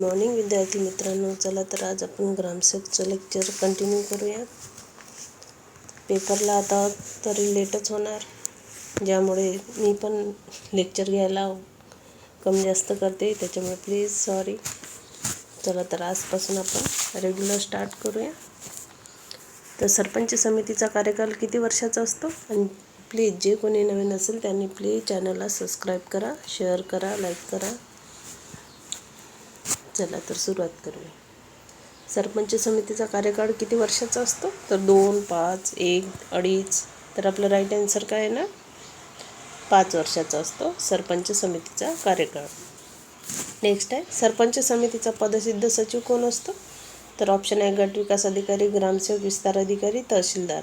Morning विद्यार्थी मित्रांनो चला तर आज आपण ग्रामसेवकचं लेक्चर कंटिन्यू करूया. पेपरला आता तरी लेटच होणार ज्यामुळे मी पण लेक्चर घ्यायला कमी जास्त करते. त्याच्यामुळे प्लीज सॉरी चला तर आजपासून आपण रेग्युलर स्टार्ट करूया. तर सरपंच समितीचा कार्यकाल किती वर्षाचा असतो? आणि प्लीज जे कोणी नवीन असेल त्यांनी प्लीज चॅनलला सबस्क्राईब करा शेअर करा लाईक करा. चला तर सुरुवात करूया. सरपंच समितीचा कार्यकाळ किती वर्षाचा असतो? तर दोन पाच एक अडीच. तर आपलं राईट आन्सर काय आहे ना? पाच वर्षाचा असतो सरपंच समितीचा कार्यकाळ. नेक्स्ट आहे सरपंच समितीचा पदसिद्ध सचिव कोण असतो? तर ऑप्शन आहे गट विकास अधिकारी ग्रामसेवक विस्तार अधिकारी तहसीलदार.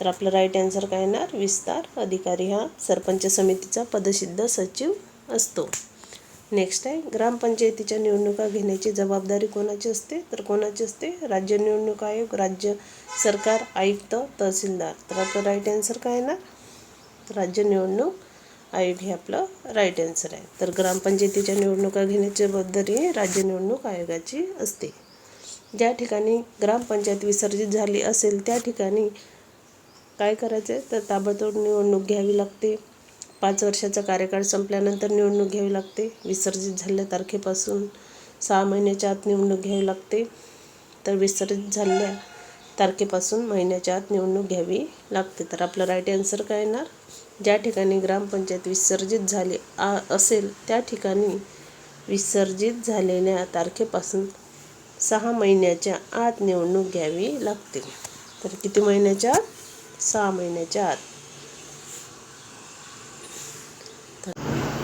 तर आपलं राईट आन्सर काय येणार? विस्तार अधिकारी हा सरपंच समितीचा पदसिद्ध सचिव असतो. नेक्स्ट आहे ग्रामपंचायतीच्या निवडणुका घेण्याची जबाबदारी कोणाची असते? तर कोणाची असते? राज्य निवडणूक आयोग राज्य सरकार आयुक्त तहसीलदार. तर आपलं राईट ॲन्सर काय ना? राज्य निवडणूक आयोग हे आपलं राईट ॲन्सर आहे. तर ग्रामपंचायतीच्या निवडणुका घेण्याची जबाबदारी राज्य निवडणूक आयोगाची असते. ज्या ठिकाणी ग्रामपंचायत विसर्जित झाली असेल त्या ठिकाणी काय करायचं आहे तर ताबडतोब निवडणूक घ्यावी लागते. पाच वर्षाचा कार्यकाळ संपल्यानंतर निवडणूक घ्यावी लागते. विसर्जित झालेल्या तारखेपासून सहा महिन्याच्या आत निवडणूक घ्यावी लागते. तर विसर्जित झालेल्या तारखेपासून महिन्याच्या आत निवडणूक घ्यावी लागते. तर आपलं राईट आन्सर काय येणार? ज्या ठिकाणी ग्रामपंचायत विसर्जित झाली आ असेल त्या ठिकाणी विसर्जित झालेल्या तारखेपासून सहा महिन्याच्या आत निवडणूक घ्यावी लागते. तर किती महिन्याच्या आत? सहा महिन्याच्या आत.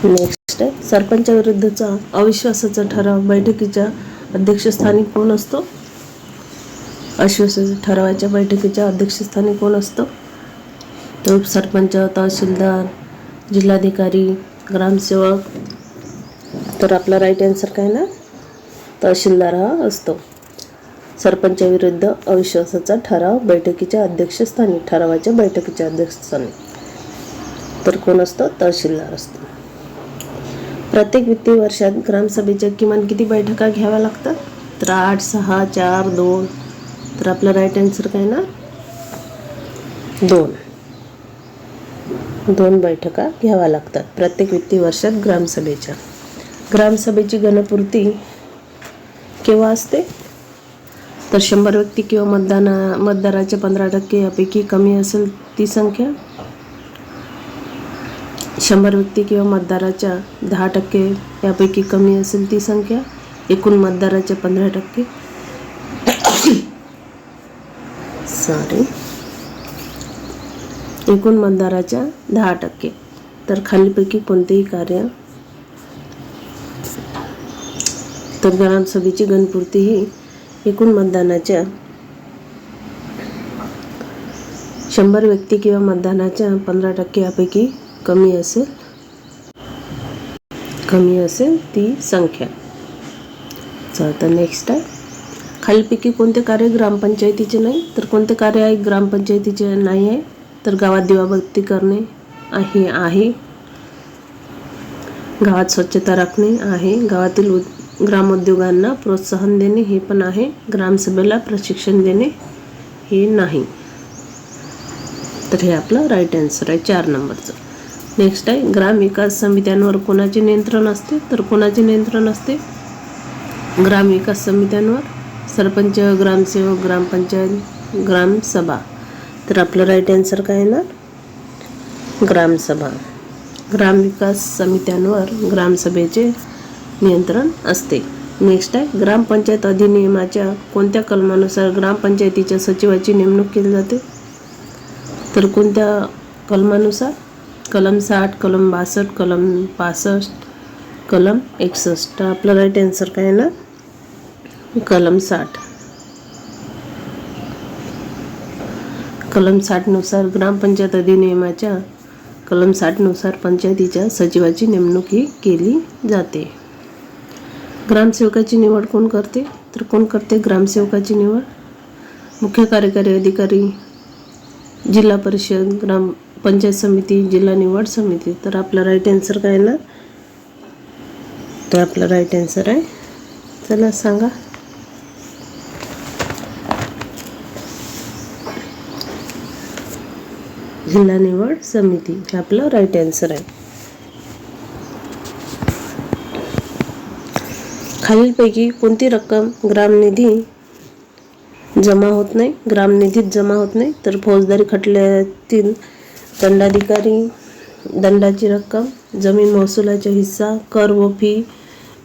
नेक्स्ट सरपंचाविरुद्धचा अविश्वासाचा ठराव बैठकीच्या अध्यक्षस्थानी कोण असतो? अविश्वासाच्या ठरावाच्या बैठकीच्या अध्यक्षस्थानी कोण असतो? तर सरपंच तहसीलदार जिल्हाधिकारी ग्रामसेवक. तर आपला राईट आन्सर काय ना? तहसीलदार हा असतो. सरपंचाविरुद्ध अविश्वासाचा ठराव बैठकीच्या अध्यक्षस्थानी ठरावाच्या बैठकीच्या अध्यक्षस्थानी. तर कोण असतं? तहसीलदार असतो. प्रत्येक वित्तीय वर्षात ग्रामसभेच्या किमान किती बैठका घ्याव्या लागतात? तर आठ सहा चार दोन. तर आपलं राईट आन्सर काय ना दोन. दोन बैठका घ्याव्या लागतात प्रत्येक वित्तीय वर्षात ग्रामसभेच्या. ग्रामसभेची गणपूर्ती केव्हा असते? तर शंभर व्यक्ती किंवा मतदाना मतदाराच्या पंधरा टक्के यापैकी कमी असेल ती संख्या. शंभर व्यक्ती किंवा मतदाराच्या दहा टक्के यापैकी कमी असेल ती संख्या. एकूण मतदाराच्या पंधरा टक्के. सॉरी एकूण मतदाराच्या दहा टक्के. तर खालीपैकी कोणतेही कार्य तर ग्रामसभेची गणपूर्ती ही एकूण मतदानाच्या शंभर व्यक्ती किंवा मतदानाच्या पंधरा टक्के यापैकी कमी असेल कमी असेल ती संख्या. चला तर नेक्स्ट आहे. खालीपैकी कोणते कार्य ग्रामपंचायतीचे नाही? तर कोणते कार्य आहे ग्रामपंचायतीचे नाही आहे? तर गावात दिवाबत्ती करणे आहे आहे. गावात स्वच्छता राखणे आहे. गावातील उद ग्रामोद्योगांना प्रोत्साहन देणे हे पण आहे. ग्रामसभेला प्रशिक्षण देणे हे नाही. तर हे आपलं राईट आन्सर आहे चार नंबरचं. नेक्स्ट आहे ग्रामविकास समित्यांवर कोणाचे नियंत्रण असते तर कोणाचे नियंत्रण असते? ग्रामविकास समित्यांवर सरपंच ग्रामसेवक ग्रामपंचायत ग्रामसभा तर आपलं राईट आन्सर काय येणार? ग्रामसभा ग्रामविकास समित्यांवर ग्रामसभेचे नियंत्रण असते. नेक्स्ट आहे ग्रामपंचायत अधिनियमाच्या कोणत्या कलमानुसार ग्रामपंचायतीच्या सचिवाची नेमणूक केली जाते? तर कोणत्या कलमानुसार? कलम साठ कलम बासष्ट कलम पासष्ट कलम एकसष्ट. आपलं राईट आन्सर काय ना? कलम साठ. कलम साठनुसार ग्रामपंचायत अधिनियमाच्या कलम साठनुसार पंचायतीच्या सचिवाची नेमणूक ही केली जाते. ग्रामसेवकाची निवड कोण करते? तर कोण करते ग्रामसेवकाची निवड? मुख्य कार्यकारी अधिकारी जिल्हा परिषद ग्राम पंचायत समिती जिल्हा निवड समिती. तर आपला राईट आन्सर काय ना? तर आपला राईट आन्सर आहे. चला सांगा. जिल्हा निवड समिती. हे आपलं राईट आन्सर आहे. खालीलपैकी कोणती रक्कम ग्रामनिधी जमा होत नाही? ग्रामनिधीत जमा होत नाही? तर फौजदारी खटल्यातील दंडाधिकारी दंडाची रक्कम जमीन महसुलाचा हिस्सा कर व फी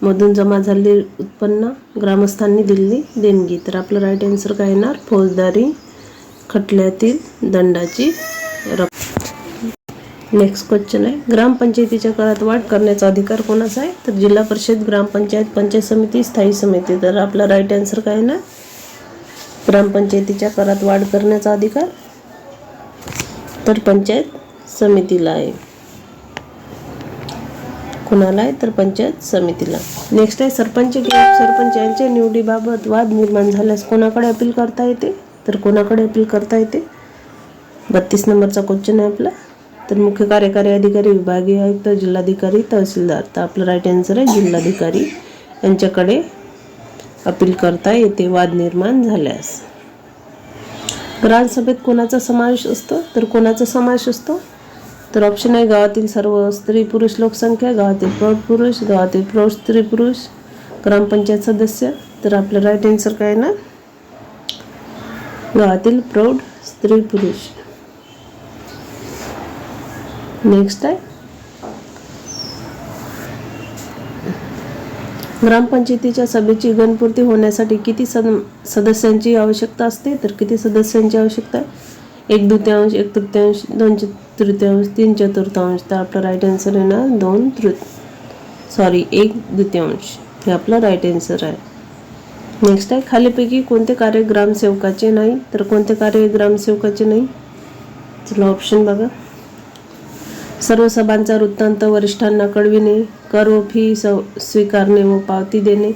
मधून जमा झालेले उत्पन्न ग्रामस्थांनी दिलेली देणगी. तर आपलं राईट आन्सर काय येणार? फौजदारी खटल्यातील दंडाची रक्कम. नेक्स्ट क्वेश्चन आहे. ग्रामपंचायतीच्या काळात वाढ करण्याचा अधिकार कोणाचा आहे? तर जिल्हा परिषद ग्रामपंचायत पंचायत समिती स्थायी समिती. तर आपला राईट आन्सर काय ना ग्रामपंचायतीच्या करात वाढ करण्याचा अधिकार तर पंचायत समितीला आहे. कुणाला आहे तर पंचायत समितीला. नेक्स्ट आहे सरपंच किंवा यांच्या निवडीबाबत वाद निर्माण झाल्यास कोणाकडे अपील करता येते? तर कोणाकडे अपील करता येते? बत्तीस नंबरचा क्वेश्चन आहे आपला. तर मुख्य कार्यकारी अधिकारी विभागीय आयुक्त जिल्हाधिकारी तहसीलदार. तर आपलं राईट आन्सर आहे जिल्हाधिकारी. यांच्याकडे अपील करता येते वाद निर्माण झाल्यास. ग्रामसभेत कोणाचा समावेश असतो? तर कोणाचा समावेश असतो? तर ऑप्शन आहे गावातील सर्व स्त्री पुरुष लोकसंख्या गावातील प्रौढ पुरुष गावातील प्रौढ स्त्री पुरुष ग्रामपंचायत सदस्य. तर आपलं राईट आन्सर काय ना? गावातील प्रौढ स्त्री पुरुष. नेक्स्ट आहे. ग्रामपंचायतीच्या सभेची गणपूर्ती होण्यासाठी किती सद सदस्यांची आवश्यकता असते? तर किती सदस्यांची आवश्यकता आहे? एक द्वितीयांश एक तृतीयांश दोन च- तृतीयांश तीन चतुर्थांश. तर आपलं राईट आन्सर आहे ना दोन तृ सॉरी एक द्वितीयांश हे आपलं राईट आन्सर आहे. नेक्स्ट आहे खालीपैकी कोणते कार्य ग्रामसेवकाचे नाही? तर कोणते कार्य ग्रामसेवकाचे नाही? चला ऑप्शन बघा. सर्व सभांचा वृत्तांत वरिष्ठांना कळविणे कर व फी सव स्वीकारणे व पावती देणे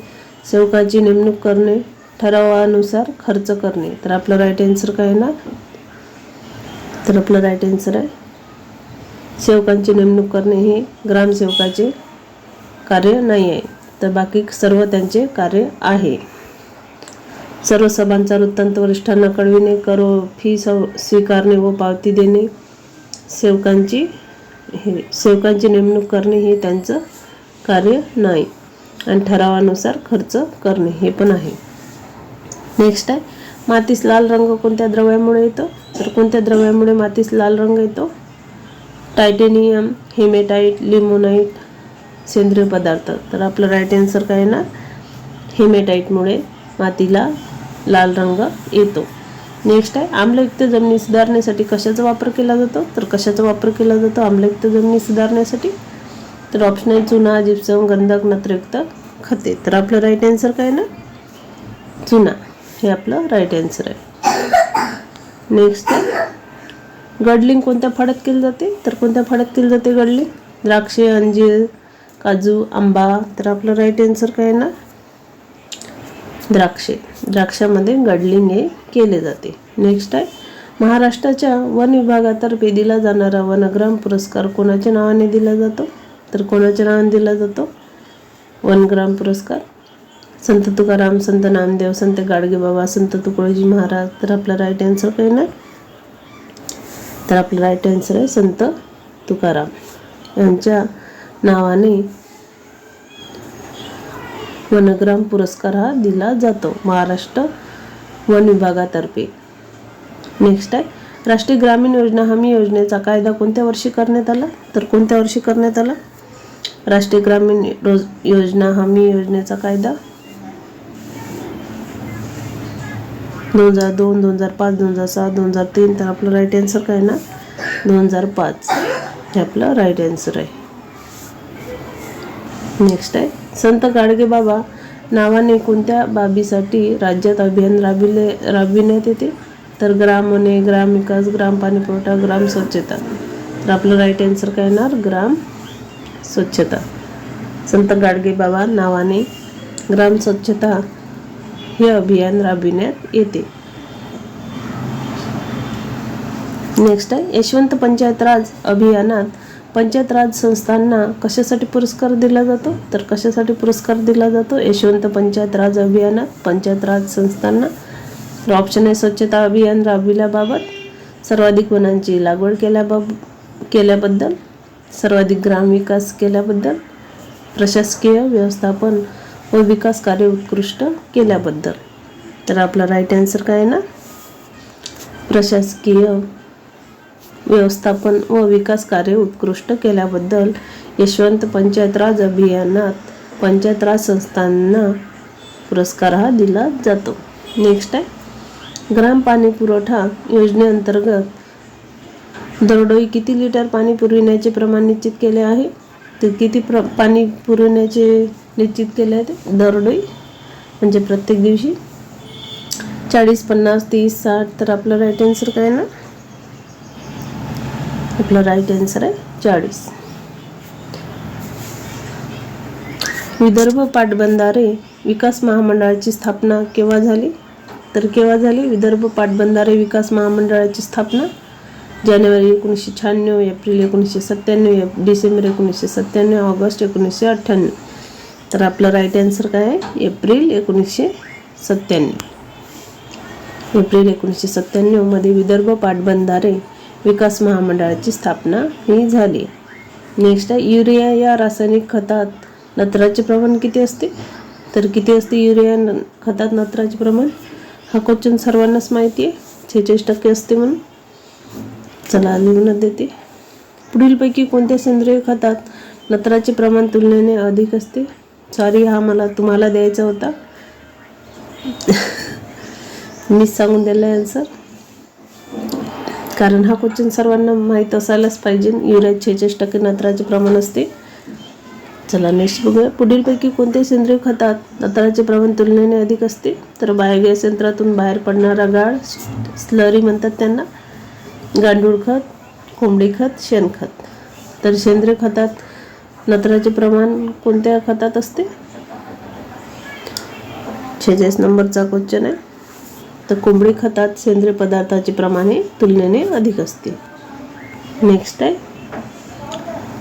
सेवकाची नेमणूक करणे ठरावानुसार खर्च करणे. तर आपलं राईट आन्सर काय आहे ना? तर आपलं राईट आन्सर आहे सेवकांची नेमणूक करणे हे ग्रामसेवकाचे कार्य नाही आहे. तर बाकी सर्व त्यांचे कार्य आहे. सर्व सभांचा वृत्तांत वरिष्ठांना कळविणे कर फी सव स्वीकारणे व पावती देणे सेवकांची हे सेवकांची नेमणूक करणे हे त्यांचं कार्य नाही. आणि ठरावानुसार खर्च करणे हे पण आहे. नेक्स्ट आहे मातीस लाल रंग कोणत्या द्रव्यामुळे येतो? तर कोणत्या द्रव्यामुळे मातीस लाल रंग येतो? टायटेनियम हेमेटाईट लिमोनाईट सेंद्रिय पदार्थ. तर आपलं राईट आन्सर काय आहे ना हेमेटाईटमुळे मातीला लाल रंग येतो. नेक्स्ट आहे आम्लयुक्त जमिनी सुधारण्यासाठी कशाचा वापर केला जातो? तर कशाचा वापर केला जातो? आम्लयुक्त जमिनी सुधारण्यासाठी? तर ऑप्शन आहे चुना जिप्सम गंधक नत्रयुक्त खते. तर आपलं राईट आन्सर काय आहे ना? चुना. हे आपलं राईट आन्सर आहे. नेक्स्ट आहे. गडलिंग कोणत्या फळात केली जाते? तर कोणत्या फळात केली जाते गडलिंग? द्राक्षे अंजीर काजू आंबा. तर आपलं राईट आन्सर काय आहे ना? द्राक्षे. द्राक्षामध्ये गडलिंग हे केले जाते. नेक्स्ट आहे. महाराष्ट्राच्या वन विभागातर्फे दिला जाणारा वनग्राम पुरस्कार कोणाच्या नावाने दिला जातो? तर कोणाच्या नावाने दिला जातो? वनग्राम पुरस्कार. संत तुकाराम संत नामदेव संत गाडगेबाबा संत तुकडोजी महाराज. तर आपला राईट आन्सर काय नाही तर आपलं राईट आन्सर आहे संत तुकाराम. यांच्या नावाने वनग्राम पुरस्कार हा दिला जातो महाराष्ट्र वन विभागातर्फे. नेक्स्ट आहे. राष्ट्रीय ग्रामीण योजना हमी योजनेचा कायदा कोणत्या वर्षी करण्यात आला? तर कोणत्या वर्षी करण्यात आला? राष्ट्रीय ग्रामीण रोज योजना हमी योजनेचा कायदा? दोन हजार दोन दोन हजार पाच दोन हजार सात दोन हजार तीन तर आपलं राईट आन्सर काय ना? दोन हजार पाच. हे आपलं राईट आन्सर आहे. नेक्स्ट आहे. संत गाडगे बाबा नावाने कोणत्या बाबीसाठी राज्यात अभियान राबिले राबविण्यात येते? तर ग्राम वने ग्राम विकास ग्राम पाणी पुरवठा ग्राम स्वच्छता. तर आपलं राईट आन्सर काय येणार? ग्राम स्वच्छता. संत गाडगे बाबा नावाने ग्राम स्वच्छता हे अभियान राबविण्यात येते. नेक्स्ट आहे यशवंत पंचायत राज अभियानात पंचायत राज संस्थांना कशासाठी पुरस्कार दिला जातो? तर कशासाठी पुरस्कार दिला जातो? यशवंत पंचायत राज अभियानात पंचायत राज संस्थांना ऑप्शन आहे स्वच्छता अभियान राबविल्याबाबत सर्वाधिक वनांची लागवड केल्याबाब केल्याबद्दल सर्वाधिक ग्रामविकास केल्याबद्दल प्रशासकीय व्यवस्थापन व विकास कार्य उत्कृष्ट केल्याबद्दल. तर आपला राईट आन्सर काय आहे ना? प्रशासकीय व्यवस्थापन व विकास कार्य उत्कृष्ट केल्याबद्दल यशवंत पंचायत राज अभियानात पंचायत राज संस्थांना पुरस्कार हा दिला जातो. नेक्स्ट आहे. ग्राम पाणी पुरवठा योजनेअंतर्गत दरडोई किती लिटर पाणी पुरविण्याचे प्रमाण निश्चित केले आहे? ते किती प्र पाणी पुरवण्याचे निश्चित केले आहे ते? दरडोई म्हणजे प्रत्येक दिवशी? चाळीस पन्नास तीस साठ तर आपलं राईट आन्सर काय ना? आपलं राईट आन्सर आहे चाळीस. विदर्भ पाटबंधारे विकास महामंडळाची स्थापना केव्हा झाली? तर केव्हा झाली? विदर्भ पाटबंधारे विकास महामंडळाची स्थापना जानेवारी एकोणीसशे शहाण्णव एप्रिल एकोणीसशे सत्त्याण्णव एप डिसेंबर एकोणीसशे सत्त्याण्णव ऑगस्ट एकोणीसशे अठ्ठ्याण्णव. तर आपलं राईट आन्सर काय आहे? एप्रिल एकोणीसशे सत्त्याण्णव. एप्रिल एकोणीसशे सत्त्याण्णवमध्ये विदर्भ पाटबंधारे विकास महामंडळाची स्थापना ही झाली. नेक्स्ट आहे युरिया या रासायनिक खतात नत्राचे प्रमाण किती असते? तर किती असते युरिया खतात नत्राचे प्रमाण? हा क्वेश्चन सर्वांनाच माहिती आहे छेचाळीस टक्के असते म्हणून. चला लिहूनच देते. पुढीलपैकी कोणत्या सेंद्रिय खतात नत्राचे प्रमाण तुलनेने अधिक असते? सॉरी हा मला तुम्हाला द्यायचा होता. मीच सांगून दिला आन्सर कारण हा क्वेश्चन सर्वांना माहीत असायलाच पाहिजे. युरियात छेचाळीस टक्के नत्राचे प्रमाण असते. चला नेक्स्ट बघूया. पुढीलपैकी कोणत्या सेंद्रिय खतात नत्राचे प्रमाण तुलनेने अधिक असते? तर बायोगॅस यंत्रातून बाहेर पडणारा गाळ स्लरी म्हणतात त्यांना. गांडूळ खत कोंबडी खत शेणखत तर सेंद्रिय खतात नत्राचे प्रमाण कोणत्या खतात असते? छेचाळीस नंबरचा क्वेश्चन आहे. तर कोंबडी खतात सेंद्रिय पदार्थाचे प्रमाण हे तुलनेने अधिक असते. नेक्स्ट आहे.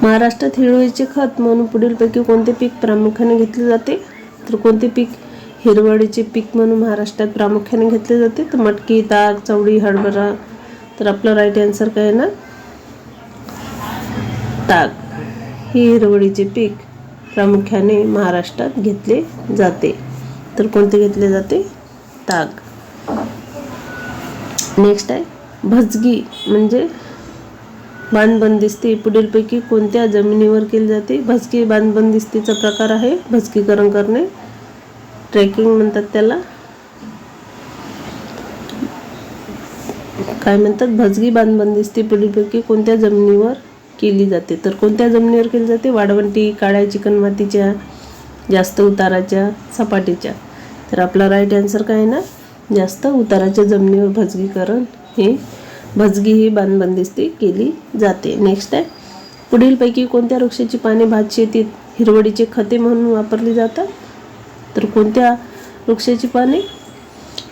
महाराष्ट्रात हिरवळीचे खत म्हणून पुढीलपैकी कोणते पीक प्रामुख्याने घेतले जाते? तर कोणते पीक? हिरवळीचे पीक म्हणून महाराष्ट्रात प्रामुख्याने घेतले जाते. तर मटकी ताक चवळी हरभरा. तर आपलं राईट आन्सर काय आहे ना? ताक हे हिरवळीचे पीक प्रामुख्याने महाराष्ट्रात घेतले जाते. तर कोणते घेतले जाते? ताक नेक्स्ट आहे. भजगी म्हणजे बांधबंदिस्ती पुढीलपैकी कोणत्या जमिनीवर केली जाते? भजगी बांधबंदिस्तीचा प्रकार आहे. भजकीकरण करणे. ट्रेकिंग म्हणतात त्याला. काय म्हणतात? भजगी बांधबंदिस्ती पुढीलपैकी कोणत्या जमिनीवर केली जाते? तर कोणत्या जमिनीवर केली जाते? वाळवंटी काळ्या चिकणमातीच्या जास्त उताराच्या सपाटीच्या. तर आपला राईट आन्सर काय आहे ना? जास्त उताराच्या जमिनीवर भजगीकरण हे भजगी ही बांधबंदिस्ती केली जाते. नेक्स्ट आहे पुढीलपैकी कोणत्या वृक्षाची पाने भात शेतीत हिरवडीचे खते म्हणून वापरली जातात? तर कोणत्या वृक्षाची पाने?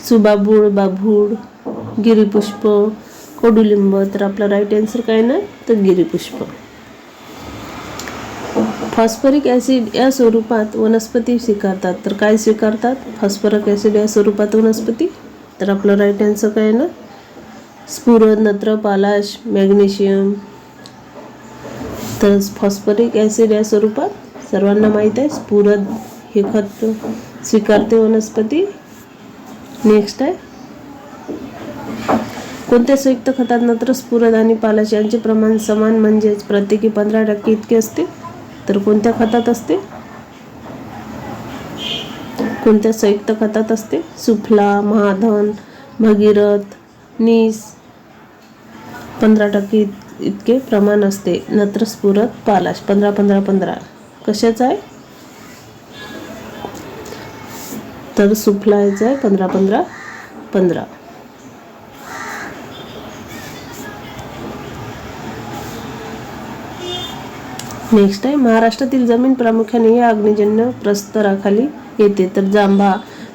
सुबाबूळ बाभूळ गिरीपुष्प कोडुलिंब. तर आपला राईट आन्सर काय ना तर गिरीपुष्प. फॉस्फरिक ॲसिड या स्वरूपात वनस्पती स्वीकारतात. तर काय स्वीकारतात? फॉस्फरिक ॲसिड या स्वरूपात वनस्पती. तर आपलं राईट आन्सर काय ना? स्फुरद नत्र पालाश मॅग्नेशियम तर फॉस्फरिक ॲसिड या स्वरूपात सर्वांना माहीत आहे. स्फुरद हे खत स्वीकारते वनस्पती. नेक्स्ट आहे. कोणत्या संयुक्त खतात नत्र स्फुरद आणि पालाश यांचे प्रमाण समान म्हणजेच प्रत्येकी पंधरा टक्के इतके असते? तर कोणत्या खतात असते? कोणत्या संयुक्त खतात असते? सुफला महाधन भगीरथ नीस पंधरा टक्के इत- इतके प्रमाण असते. नत्र स्फुरत पालाश. पंधरा पंधरा पंधरा. कशाचा आहे? तर सुफलायचं आहे. पंधरा पंधरा पंधरा. नेक्स्ट आहे. महाराष्ट्रातील जमीन प्रामुख्याने या अग्निजन्य प्रस्तराखाली येते. तर जांभा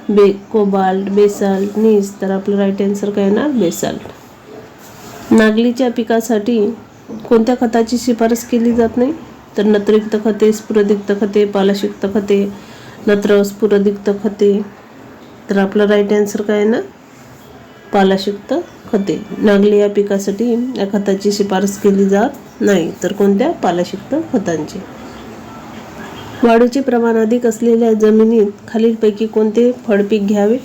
बे कोबाल्ट बेसाल्ट नीस. तर आपलं राईट आन्सर काय येणार? बेसाल्ट. नागलीच्या पिकासाठी कोणत्या खताची शिफारस केली जात नाही? तर नत्रयुक्त खते स्फुरदिक्त खते पालाशिक्त खते नत्र स्फुरदिक्त खते. तर आपलं राईट आन्सर काय आहे ना? पालाशयुक्त खते. नागली या पिकासाठी या खताची शिफारस केली जात नाही. तर कोणत्या? पालाशयुक्त खतांची. वाढूचे प्रमाण अधिक असलेल्या जमिनीत खालीलपैकी कोणते फळपीक घ्यावे?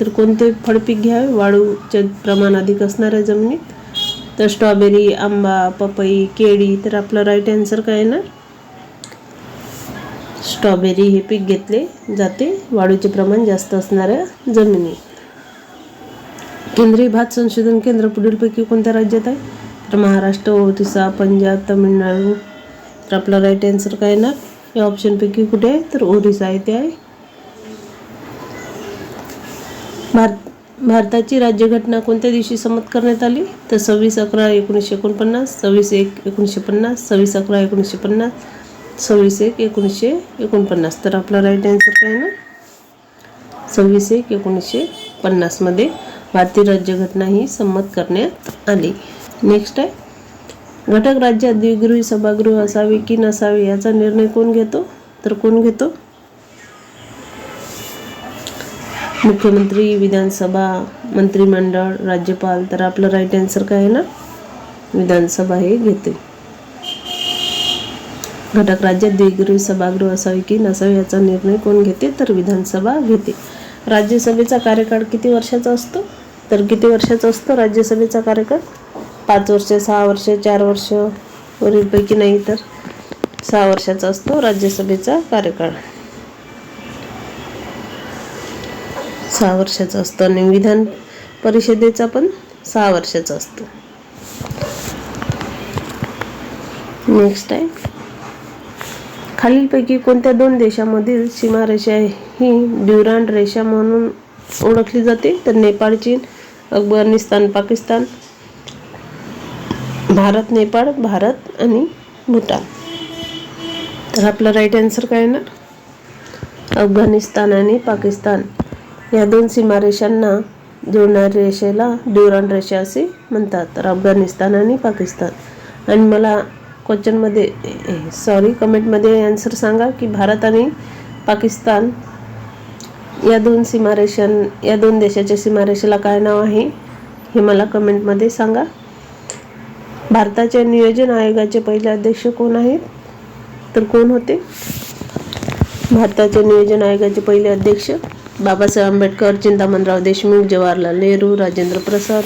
तर कोणते फळपीक घ्यावे? वाळूचे प्रमाण अधिक असणाऱ्या जमिनीत तर स्ट्रॉबेरी आंबा पपई केळी तर आपलं राईट आन्सर काय येणार? स्ट्रॉबेरी हे पीक घेतले जाते. वाळूचे प्रमाण जास्त असणाऱ्या जमिनीत केंद्रीय भात संशोधन केंद्र पुढीलपैकी कोणत्या राज्यात आहे? तर महाराष्ट्र ओरिसा पंजाब तमिळनाडू. तर आपला राईट आन्सर काय येणार? या ऑप्शनपैकी कुठे आहे? तर ओरिसा येथे आहे. भारत भारताची राज्यघटना कोणत्या दिवशी संमत करण्यात आली? तर सव्वीस अकरा एकोणीसशे एकोणपन्नास सव्वीस एक एकोणीसशे पन्नास सव्वीस अकरा एकोणीसशे पन्नास सव्वीस एक एकोणीसशे एकोणपन्नास. तर आपला राईट आन्सर काय ना? सव्वीस एक एकोणीसशे पन्नासमध्ये भारतीय राज्यघटना ही संमत करण्यात आली. नेक्स्ट आहे. घटक राज्यात द्विगृही सभागृह असावे की नसावे याचा निर्णय कोण घेतो? तर कोण घेतो? मुख्यमंत्री विधानसभा मंत्रिमंडळ राज्यपाल तर आपलं राईट आन्सर काय आहे ना? विधानसभा हे घेते. घटक राज्यात द्विगृही सभागृह असावे की नसावे याचा निर्णय कोण घेते? तर विधानसभा घेते. राज्यसभेचा कार्यकाळ किती वर्षाचा असतो? तर किती वर्षाचा असतो राज्यसभेचा कार्यकाळ? पाच वर्ष सहा वर्ष चार वर्ष वरीलपैकी नाही तर सहा वर्षाचा असतो राज्यसभेचा कार्यकाळ. सहा वर्षाचा असतो आणि विधान परिषदेचा पण सहा वर्षाचा असतो. नेक्स्ट आहे. खालीलपैकी कोणत्या दोन देशामधील सीमारेषा ही ड्युरांड रेषा म्हणून ओळखली जाते? तर नेपाळ चीन अफगाणिस्तान पाकिस्तान भारत नेपाळ भारत आणि भूटान तर आपला राईट आन्सर काय येणार? अफगाणिस्तान आणि पाकिस्तान. या दोन सीमारेषांना जोडणाऱ्या रेषेला ड्युरॉन रेषा असे म्हणतात. तर अफगाणिस्तान आणि पाकिस्तान. आणि मला क्वेश्चनमध्ये सॉरी कमेंटमध्ये आन्सर सांगा की भारत आणि पाकिस्तान या दोन सीमारेषां या दोन देशाच्या सीमारेषेला काय नाव आहे हे मला कमेंटमध्ये सांगा. भारताच्या नियोजन आयोगाचे पहिले अध्यक्ष कोण आहेत? तर कोण होते? भारताच्या नियोजन आयोगाचे पहिले अध्यक्ष बाबासाहेब आंबेडकर चिंतामणराव देशमुख जवाहरलाल नेहरू राजेंद्र प्रसाद.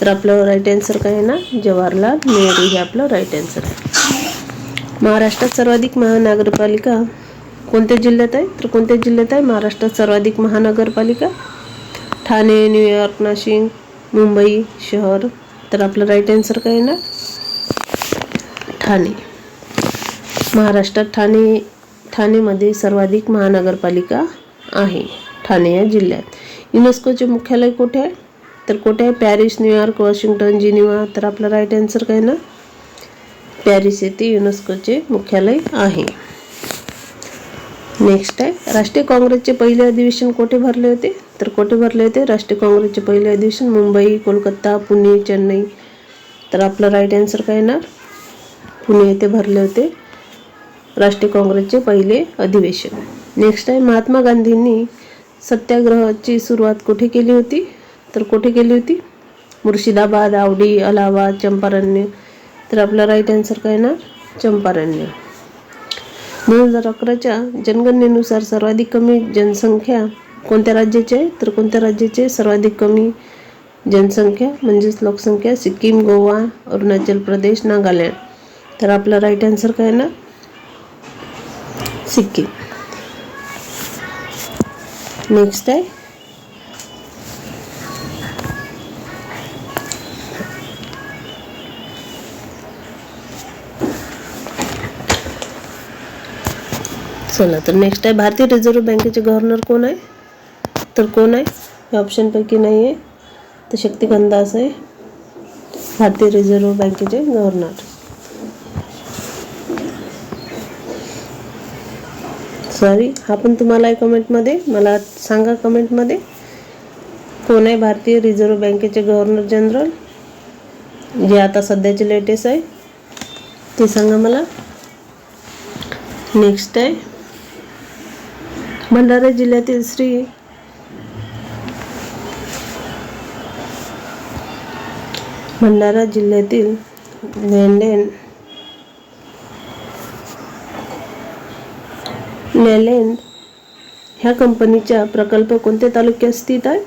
तर आपलं राईट आन्सर काय आहे ना? जवाहरलाल नेहरू हे आपलं राईट आन्सर आहे. महाराष्ट्रात सर्वाधिक महानगरपालिका कोणत्या जिल्ह्यात आहे? तर कोणत्या जिल्ह्यात आहे? महाराष्ट्रात सर्वाधिक महानगरपालिका? ठाणे न्यूयॉर्क नाशिक मुंबई शहर. तर आपलं राईट आन्सर काय आहे ना? ठाणे. महाराष्ट्रात ठाणे ठाणेमध्ये सर्वाधिक महानगरपालिका आहे. ठाणे या जिल्ह्यात. युनेस्कोचे मुख्यालय कुठे आहे? तर कुठे आहे? पॅरिस न्यूयॉर्क वॉशिंग्टन जिनिवा तर आपलं राईट आन्सर काय ना? पॅरिस येथे युनेस्कोचे मुख्यालय आहे. नेक्स्ट आहे. राष्ट्रीय काँग्रेसचे पहिले अधिवेशन कोठे भरले होते? तर कोठे भरले होते? राष्ट्रीय काँग्रेसचे पहिले अधिवेशन मुंबई कोलकाता पुणे चेन्नई. तर आपलं राईट आन्सर काय येणार पुणे येथे भरले होते. राष्ट्रीय काँग्रेसचे पहिले अधिवेशन. नेक्स्ट आहे. महात्मा गांधींनी सत्याग्रहाची सुरुवात कुठे केली होती? तर कुठे केली होती? मुर्शिदाबाद आवडी अलाहाबाद चंपारण्य. तर आपला राईट आन्सर काय ना? चंपारण्य. दोन हजार अकराच्या जनगणनेनुसार सर्वाधिक कमी जनसंख्या कोणत्या राज्याची आहे? तर कोणत्या राज्याचे सर्वाधिक कमी जनसंख्या म्हणजेच लोकसंख्या सिक्कीम गोवा अरुणाचल प्रदेश नागालँड. तर आपला राईट आन्सर काय ना? सिक्कीम. नेक्स्ट आहे चला तर नेक्स्ट आहे भारतीय रिझर्व्ह बँकेचे गव्हर्नर कोण आहे? तर कोण आहे? या ऑप्शनपैकी नाही आहे तर शक्तिकांत दास आहे भारतीय रिझर्व्ह बँकेचे गव्हर्नर सॉरी हा पण तुम्हाला आहे कमेंटमध्ये. मला सांगा कमेंटमध्ये. कोण आहे भारतीय रिझर्व्ह बँकेचे गव्हर्नर जनरल? जे आता सध्याचे लेटेस्ट आहे. ते सांगा मला. नेक्स्ट आहे. भंडारा जिल्ह्यातील श्री भंडारा जिल्ह्यातील लँडेन लॅलेंड ह्या कंपनीचा प्रकल्प कोणत्या तालुक्यात स्थित आहे?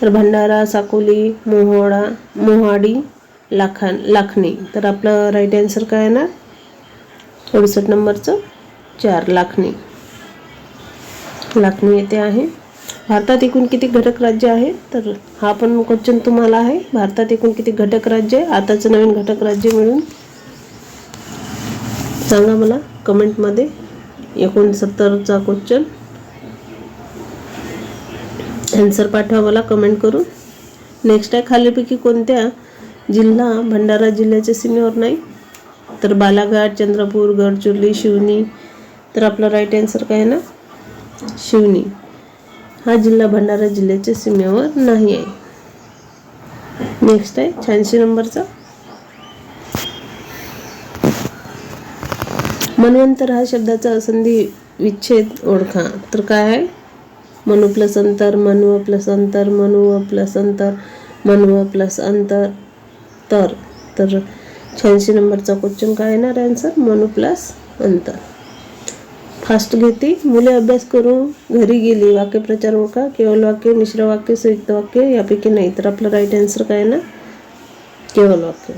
तर भंडारा साकोली मोहोळा मोहाडी लाखान. लाखणी तर आपलं राईट आन्सर काय येणार? अडुसष्ट नंबरचं चार लाखणी लाखणी येथे आहे. भारतात एकूण किती घटक राज्य आहे? तर हा पण क्वेश्चन तुम्हाला आहे. भारतात एकूण किती घटक राज्य आहे? आताचं नवीन घटक राज्य मिळून सांगा मला कमेंटमध्ये. एकोणसत्तरचा क्वेश्चन ॲन्सर पाठवा मला कमेंट करून. नेक्स्ट आहे खालीपैकी कोणत्या जिल्हा भंडारा जिल्ह्याच्या सीमेवर नाही? तर बालाघाट चंद्रपूर गडचिरोली शिवनी. तर आपला राईट आन्सर काय आहे ना? शिवनी. हा जिल्हा भंडारा जिल्ह्याच्या सीमेवर नाही आहे. नेक्स्ट आहे शहाऐंशी नंबरचा. मन्वंतर हा शब्दाचा संधी विच्छेद ओळखा. तर काय आहे? मनु प्लस अंतर मनु प्लस अंतर मनुव प्लस अंतर मन्व प्लस अंतर तर. तर शहाऐंशी नंबरचा क्वेश्चन काय येणार आन्सर मनु प्लस अंतर. फास्ट घेते. मुले अभ्यास करून घरी गेली. वाक्यप्रचार ओळखा. केवळ वाक्य मिश्र वाक्य संयुक्त वाक्य यापैकी नाही. तर आपलं राईट आन्सर काय आहे ना केवळ वाक्य.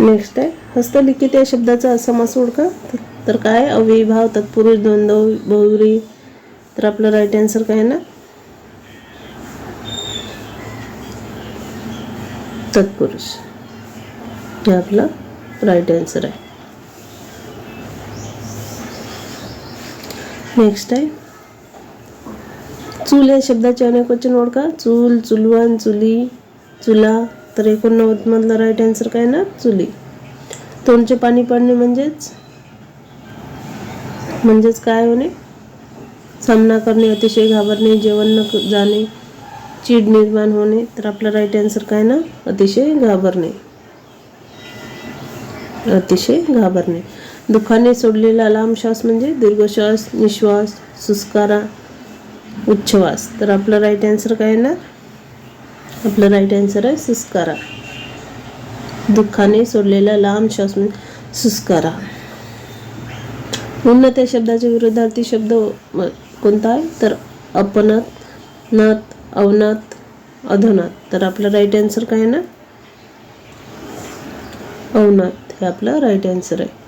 नेक्स्ट आहे. हस्तलिखित या शब्दाचा समास ओळखा तर- तर काय? अविभाव तत्पुरुष द्वंद्व बहुरी. तर आपलं राईट आन्सर काय आहे ना? तत्पुरुष. हे आपलं राईट आन्सर आहे. नेक्स्ट आहे. चूल या शब्दाचे अनेक वचन ओळखा. चूल चुलवण चुली चुला. तर एकोणनव्वदमधला राईट आन्सर काय ना? चुली. तोंडचे पाणी पडणे म्हणजेच? म्हणजेच काय होणे? सामना करणे अतिशय घाबरणे जेवण न जाणे चीड निर्माण होणे तर आपला राईट आन्सर काय ना? अतिशय घाबरणे. अतिशय घाबरणे. दुःखाने सोडलेला लांब श्वास म्हणजे दीर्घश्वास निश्वास सुस्कारा उच्छ्वास. तर आपलं राईट आन्सर काय ना? आपलं राईट आन्सर आहे सुस्कारा. दुःखाने सोडलेला लांब श्वास म्हणजे सुस्कारा. उन्नत या शब्दाच्या विरोधार्थी शब्द कोणता आहे? तर अपनात नात अवनात अधोनात. तर आपलं राईट आन्सर काय ना? अवनात. हे आपलं राईट आन्सर आहे.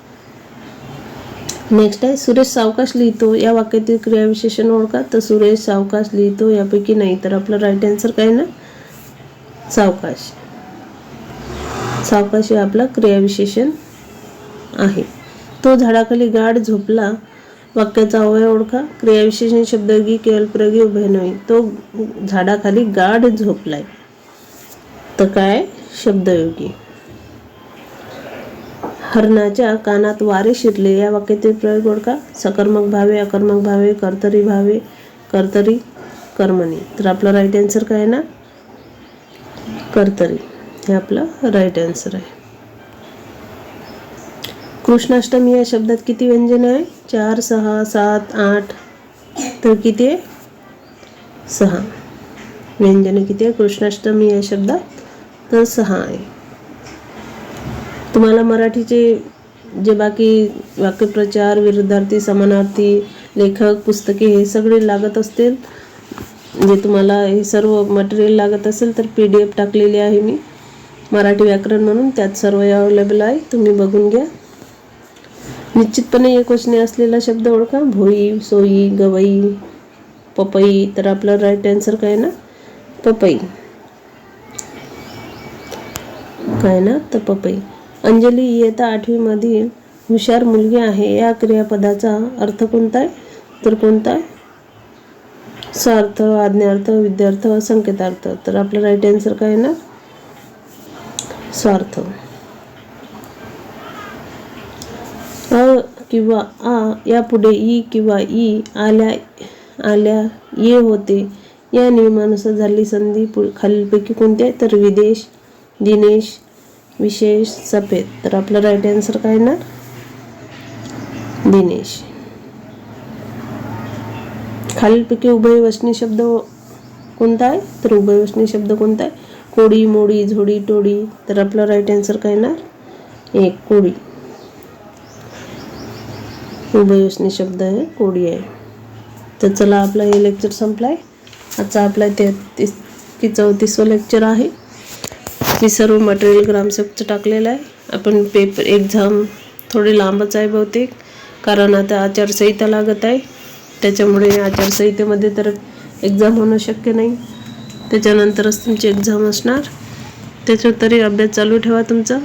नेक्स्ट आहे सुरेश सावकाश लिहितो. या वाक्यातील क्रियाविशेषण ओळखा. तर सुरेश सावकाश लिहितो. यापैकी नाही तर आपलं राईट आन्सर काय आहे ना? सावकाश सावकाश हे आपला क्रियाविशेषण आहे. तो झाडाखाली गाढ झोपला वाक्याचा अवयव ओळखा क्रियाविशेषण शब्दयोगी केवळ प्रगी उभय नव्हे तो झाडाखाली गाढ झोपलाय. तर काय? शब्दयोगी. हरणाच्या कानात वारे शिरले या वाक्यातील प्रयोग ओळखा. सकर्मक भावे अकर्मक भावे कर्तरी भावे कर्तरी कर्मणी. तर आपला राईट आन्सर काय आहे ना? कर्तरी. हे आपलं राईट आन्सर आहे. कृष्णाष्टमी या शब्दात किती व्यंजन आहे? चार सहा सात आठ. तर किती आहे? सहा. व्यंजन किती आहे? कृष्णाष्टमी या शब्दात तर सहा आहे. तुम्हाला मराठीचे जे बाकी वाक्यप्रचार विरुद्धार्थी समानार्थी लेखक पुस्तके हे सगळे लागत असतील जे तुम्हाला हे सर्व मटेरियल लागत असेल तर पी डी एफ टाकलेली आहे मी. मराठी व्याकरण म्हणून त्यात सर्व अवेलेबल आहे. तुम्ही बघून घ्या. निश्चितपणे एक वचने असलेला शब्द ओळखा. भोई सोई गवई पपई तर आपलं राईट आन्सर काय ना? पपई. काय ना? तर पपई. अंजली इयत्ता आठवीमधील हुशार मुलगी आहे. या क्रियापदाचा अर्थ कोणता आहे? तर कोणता आहे? स्वार्थ आज्ञार्थ विद्यार्थ संकेतार्थ. तर आपलं राईट आन्सर काय ना? स्वार्थ अ किंवा आ यापुढे ई किंवा ई आल्या आल्या ये होते. या नियमानुसार झाली संधी पु- खालीलपैकी कोणती आहे? तर विदेश दिनेश विशेष सफेद. तर आपलं राईट आन्सर काय ना? दिनेश. खालीलपैकी उभयवचनी शब्द कोणता आहे? तर उभयवचनी शब्द कोणता आहे? कोडी मोडी झोडी टोडी. तर आपला राईट आन्सर काय येणार? एक कोडी. उभयवचनी शब्द आहे कोडी आहे. तर चला आपला हे लेक्चर संपलाय. आजचा आपला तेहतीस की चौतीसवं लेक्चर आहे. मी सर्व मटेरियल ग्रामसेवकचं टाकलेलं आहे. आपण पेपर एक्झाम थोडी लांबच आहे बहुतेक. कारण आता आचारसंहिता लागत आहे. त्याच्यामुळे आचारसंहितेमध्ये तर एक्झाम होणं शक्य नाही. त्याच्यानंतरच तुमची एक्झाम असणार. त्याच्यात तरी अभ्यास चालू ठेवा तुमचा.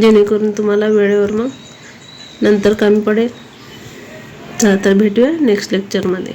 जेणेकरून तुम्हाला वेळेवर मग नंतर कमी पडेल. चला तर भेटूया नेक्स्ट लेक्चरमध्ये